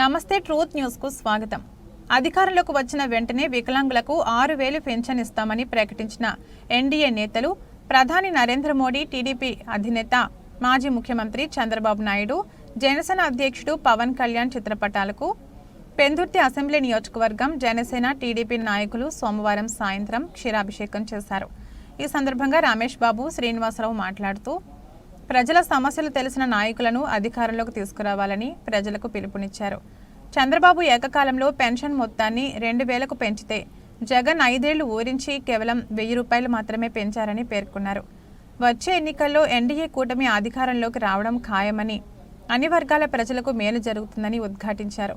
నమస్తే ట్రూత్ న్యూస్కు స్వాగతం. అధికారంలోకి వచ్చిన వెంటనే వికలాంగులకు ఆరు వేలు పెన్షన్ ఇస్తామని ప్రకటించిన ఎన్డీఏ నేతలు ప్రధాని నరేంద్ర మోడీ టీడీపీ అధినేత మాజీ ముఖ్యమంత్రి చంద్రబాబు నాయుడు జనసేన అధ్యక్షుడు పవన్ కళ్యాణ్ చిత్రపటాలకు పెందుర్తి అసెంబ్లీ నియోజకవర్గం జనసేన టీడీపీ నాయకులు సోమవారం సాయంత్రం క్షీరాభిషేకం చేశారు. ఈ సందర్భంగా రమేష్ బాబు శ్రీనివాసరావు మాట్లాడుతూ ప్రజల సమస్యలు తెలిసిన నాయకులను అధికారంలోకి తీసుకురావాలని ప్రజలకు పిలుపునిచ్చారు. చంద్రబాబు ఏకకాలంలో పెన్షన్ మొత్తాన్ని రెండు వేలకు పెంచితే జగన్ ఐదేళ్ళు ఊరించి కేవలం వెయ్యి రూపాయలు మాత్రమే పెంచారని పేర్కొన్నారు. వచ్చే ఎన్నికల్లో ఎన్డీఏ కూటమి అధికారంలోకి రావడం ఖాయమని అన్ని వర్గాల ప్రజలకు మేలు జరుగుతుందని ఉద్ఘాటించారు.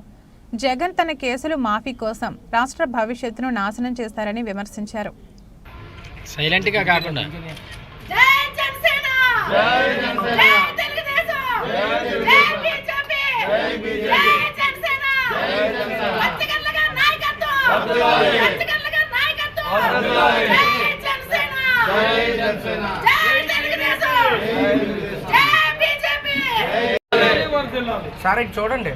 జగన్ తన కేసులు మాఫీ కోసం రాష్ట్ర భవిష్యత్తును నాశనం చేశారని విమర్శించారు. సైలెంట్గా కాకుండా సార్ చూడండి.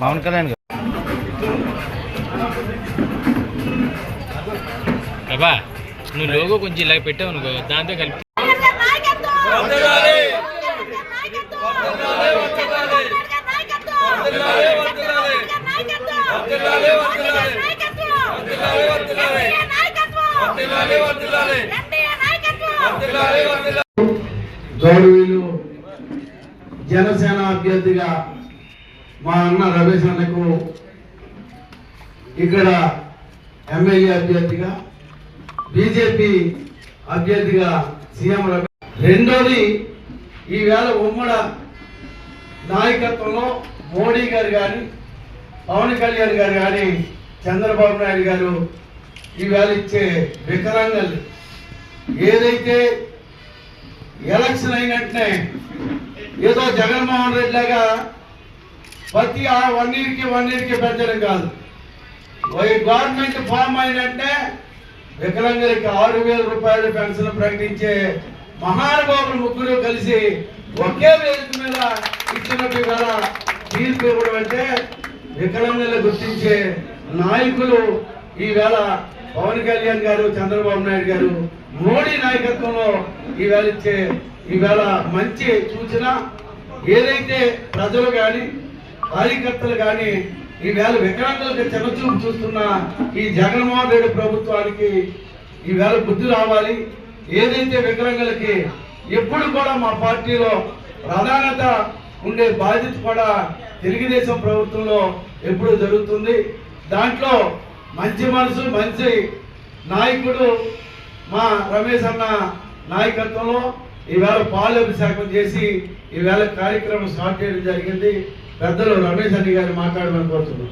పవన్ కళ్యాణ్ ప్రభా నువ్వు లోగో కొంచెం ఇలా పెట్టావు అనుకో దాంతో కలిపి గౌరవీలు జనసేన అభ్యర్థిగా మా అన్న రమేష్ అన్నకు ఇక్కడ ఎమ్మెల్యే అభ్యర్థిగా బీజేపీ అభ్యర్థిగా సీఎం రమేష్ రెండోది ఈవేళ ఉమ్మడ నాయకత్వంలో మోడీ గారు కానీ పవన్ కళ్యాణ్ గారు కానీ చంద్రబాబు నాయుడు గారు ఈవేళ ఇచ్చే వికరాంగలు ఏదైతే ఎలక్షన్ అయినట్టునే ఏదో జగన్మోహన్ రెడ్డి లాగా ప్రతి ఆ వన్ ఇయర్కి వన్ ఇయర్కి పెంచడం కాదు. గవర్నమెంట్ ఫామ్ అయినట్టే వికలాంగులకి ఆరు వేల రూపాయల పెన్షన్ ప్రకటించే మహానుభావులు ముగ్గురు కలిసి ఒకే వేదిక మీద ఇచ్చినట్టు ఇవాళ తీర్పు ఇవ్వడం అంటే వికలాంగులు గుర్తించే నాయకులు ఈవేళ పవన్ కళ్యాణ్ గారు చంద్రబాబు నాయుడు గారు మోడీ నాయకత్వంలో ఈవేళ ఇచ్చే ఈవేళ మంచి సూచన. ఏదైతే ప్రజలు కానీ కార్యకర్తలు కానీ ఈవేళ వికలాంగులకు చిన్నచూపు చూస్తున్న ఈ జగన్మోహన్ రెడ్డి ప్రభుత్వానికి ఈవేళ బుద్ధి రావాలి. ఏదైతే వికలాంగులకి ఎప్పుడు కూడా మా పార్టీలో ప్రధానత ఉండే బాధ్యత కూడా తెలుగుదేశం ప్రభుత్వంలో ఎప్పుడు జరుగుతుంది. దాంట్లో మంచి మనసు మంచి నాయకుడు మా రమేష్ అన్న నాయకత్వంలో ఈవేళ పాలు అభిషేకం చేసి ఈవేళ కార్యక్రమం స్టార్ట్ చేయడం జరిగింది. పెద్దలు రమేష్ అన్న గారు మాట్లాడమని కోరుతున్నాం.